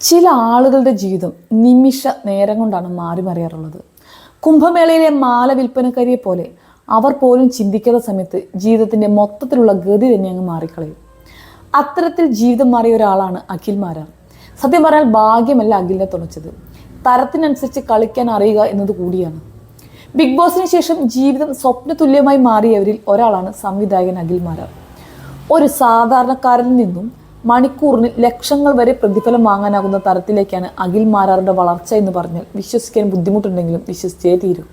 ചില ആളുകളുടെ ജീവിതം നിമിഷ നേരം കൊണ്ടാണ് മാറി മറിയാറുള്ളത്. കുംഭമേളയിലെ മാല വിൽപ്പനക്കാരിയെ പോലെ അവർ പോലും ചിന്തിക്കാത്ത സമയത്ത് ജീവിതത്തിന്റെ മൊത്തത്തിലുള്ള ഗതി തന്നെ അങ്ങ് മാറിക്കളയും. അത്തരത്തിൽ ജീവിതം മാറിയ ഒരാളാണ് അഖിൽ മാരാർ. സത്യം പറഞ്ഞാൽ ഭാഗ്യമല്ല അഖിലിനെ തുണച്ചത്. തരത്തിനനുസരിച്ച് കളിക്കാൻ അറിയുക എന്നത് കൂടിയാണ്. ബിഗ് ബോസിന് ശേഷം ജീവിതം സ്വപ്ന തുല്യമായി മാറിയവരിൽ ഒരാളാണ് സംവിധായകൻ അഖിൽ മാരാർ. ഒരു സാധാരണക്കാരനിൽ നിന്നും മണിക്കൂറിന് ലക്ഷങ്ങൾ വരെ പ്രതിഫലം വാങ്ങാനാകുന്ന തരത്തിലേക്കാണ് അഖിൽ മാരാറുടെ വളർച്ച എന്ന് പറഞ്ഞാൽ വിശ്വസിക്കാൻ ബുദ്ധിമുട്ടുണ്ടെങ്കിലും വിശ്വസിച്ചേ തീരും.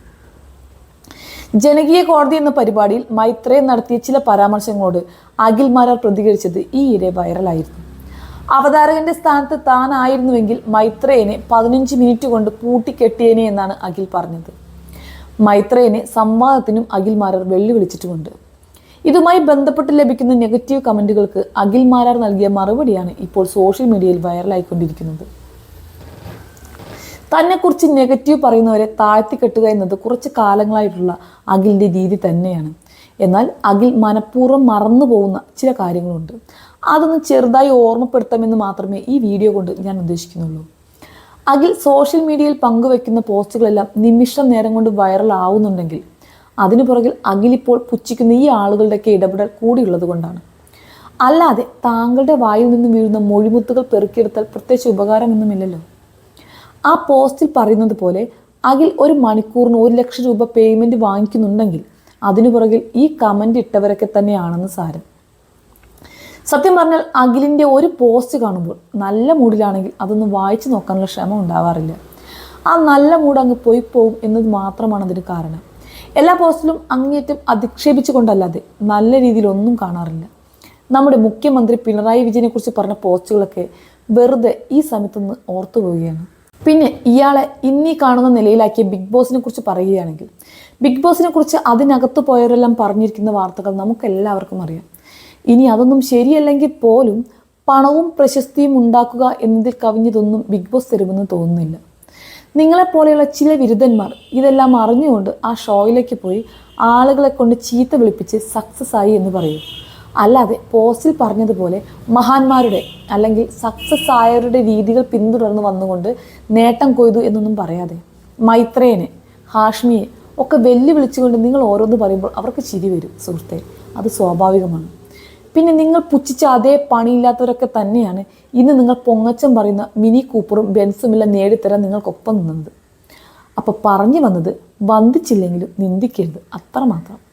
ജനകീയ കോടതി എന്ന പരിപാടിയിൽ മൈത്രേയൻ നടത്തിയ ചില പരാമർശങ്ങളോട് അഖിൽ മാരാർ പ്രതികരിച്ചത് ഈയിടെ വൈറലായിരുന്നു. അവതാരകന്റെ സ്ഥാനത്ത് താനായിരുന്നുവെങ്കിൽ മൈത്രേയനെ പതിനഞ്ച് മിനിറ്റ് കൊണ്ട് പൂട്ടിക്കെട്ടിയേനെ എന്നാണ് അഖിൽ പറഞ്ഞത്. മൈത്രേയനെ സംവാദത്തിനും അഖിൽ മാരാർ വെല്ലുവിളിച്ചിട്ടുമുണ്ട്. ഇതുമായി ബന്ധപ്പെട്ട് ലഭിക്കുന്ന നെഗറ്റീവ് കമന്റുകൾക്ക് അഖിൽ മാരാർ നൽകിയ മറുപടിയാണ് ഇപ്പോൾ സോഷ്യൽ മീഡിയയിൽ വൈറലായിക്കൊണ്ടിരിക്കുന്നത്. തന്നെക്കുറിച്ച് നെഗറ്റീവ് പറയുന്നവരെ താഴ്ത്തിക്കെട്ടുക എന്നത് കുറച്ച് കാലങ്ങളായിട്ടുള്ള അഖിലിന്റെ രീതി തന്നെയാണ്. എന്നാൽ അഖിൽ മനഃപൂർവം മറന്നു പോകുന്ന ചില കാര്യങ്ങളുണ്ട്. അതൊന്ന് ചെറുതായി ഓർമ്മപ്പെടുത്താമെന്ന് മാത്രമേ ഈ വീഡിയോ കൊണ്ട് ഞാൻ ഉദ്ദേശിക്കുന്നുള്ളൂ. അഖിൽ സോഷ്യൽ മീഡിയയിൽ പങ്കുവെക്കുന്ന പോസ്റ്റുകളെല്ലാം നിമിഷം നേരം കൊണ്ട് വൈറൽ ആവുന്നുണ്ടെങ്കിൽ അതിനു പുറകിൽ അഖിലിപ്പോൾ പുച്ഛിക്കുന്ന ഈ ആളുകളുടെയൊക്കെ ഇടപെടൽ കൂടിയുള്ളത് കൊണ്ടാണ്. അല്ലാതെ താങ്കളുടെ വായിൽ നിന്നും വീഴുന്ന മൊഴിമുത്തുകൾ പെറുക്കിയെടുത്താൽ പ്രത്യേകിച്ച് ഉപകാരമൊന്നുമില്ലല്ലോ. ആ പോസ്റ്റിൽ പറയുന്നത് പോലെ അഖിൽ ഒരു മണിക്കൂറിന് ഒരു ലക്ഷം രൂപ പേയ്മെന്റ് വാങ്ങിക്കുന്നുണ്ടെങ്കിൽ അതിനു പുറകിൽ ഈ കമന്റ് ഇട്ടവരൊക്കെ തന്നെയാണെന്ന് സാരം. സത്യം പറഞ്ഞാൽ അഖിലിന്റെ ഒരു പോസ്റ്റ് കാണുമ്പോൾ നല്ല മൂഡിലാണെങ്കിൽ അതൊന്ന് വായിച്ചു നോക്കാനുള്ള ക്ഷമ ഉണ്ടാവാറില്ല. ആ നല്ല മൂഡ് അങ്ങ് പോയി പോകും എന്നത് മാത്രമാണ് അതിന് കാരണം. എല്ലാ പോസ്റ്റിലും അങ്ങേറ്റം അധിക്ഷേപിച്ചുകൊണ്ടല്ലാതെ നല്ല രീതിയിലൊന്നും കാണാറില്ല. നമ്മുടെ മുഖ്യമന്ത്രി പിണറായി വിജയനെ കുറിച്ച് പറഞ്ഞ പോസ്റ്റുകളൊക്കെ വെറുതെ ഈ സമയത്തൊന്ന് ഓർത്തു പോവുകയാണ്. പിന്നെ ഇയാളെ ഇന്നീ കാണുന്ന നിലയിലാക്കിയ ബിഗ് ബോസിനെ കുറിച്ച് പറയുകയാണെങ്കിൽ ബിഗ് ബോസിനെ കുറിച്ച് അതിനകത്ത് പോയവരെല്ലാം പറഞ്ഞിരിക്കുന്ന വാർത്തകൾ നമുക്കെല്ലാവർക്കും അറിയാം. ഇനി അതൊന്നും ശരിയല്ലെങ്കിൽ പോലും പണവും പ്രശസ്തിയും ഉണ്ടാക്കുക എന്നതിൽ കവിഞ്ഞതൊന്നും ബിഗ് ബോസ് തരുമെന്ന് തോന്നുന്നില്ല. നിങ്ങളെപ്പോലെയുള്ള ചില വിരുദ്ധന്മാർ ഇതെല്ലാം അറിഞ്ഞുകൊണ്ട് ആ ഷോയിലേക്ക് പോയി ആളുകളെ കൊണ്ട് ചീത്ത വിളിപ്പിച്ച് സക്സസ് ആയി എന്ന് പറയും. അല്ലാതെ പോസ്റ്റിൽ പറഞ്ഞതുപോലെ മഹാന്മാരുടെ അല്ലെങ്കിൽ സക്സസ് ആയവരുടെ രീതികൾ പിന്തുടർന്ന് വന്നുകൊണ്ട് നേട്ടം കൊയ്തു എന്നൊന്നും പറയാതെ മൈത്രേനെ ഹാഷ്മിയെ ഒക്കെ വെല്ലുവിളിച്ചുകൊണ്ട് നിങ്ങൾ ഓരോന്ന് പറയുമ്പോൾ അവർക്ക് ചിരി വരും സുഹൃത്തെ. അത് സ്വാഭാവികമാണ്. പിന്നെ നിങ്ങൾ പുച്ഛിച്ച അതേ പണിയില്ലാത്തവരൊക്കെ തന്നെയാണ് ഇന്ന് നിങ്ങൾ പൊങ്ങച്ചം പറയുന്ന മിനി കൂപ്പറും ബെൻസുമെല്ലാം നേടിത്തരാൻ നിങ്ങൾക്കൊപ്പം നിന്നത്. അപ്പോൾ പറഞ്ഞു വന്നത് വന്ദിച്ചില്ലെങ്കിലും നിന്ദിക്കരുത്. അത്രമാത്രം.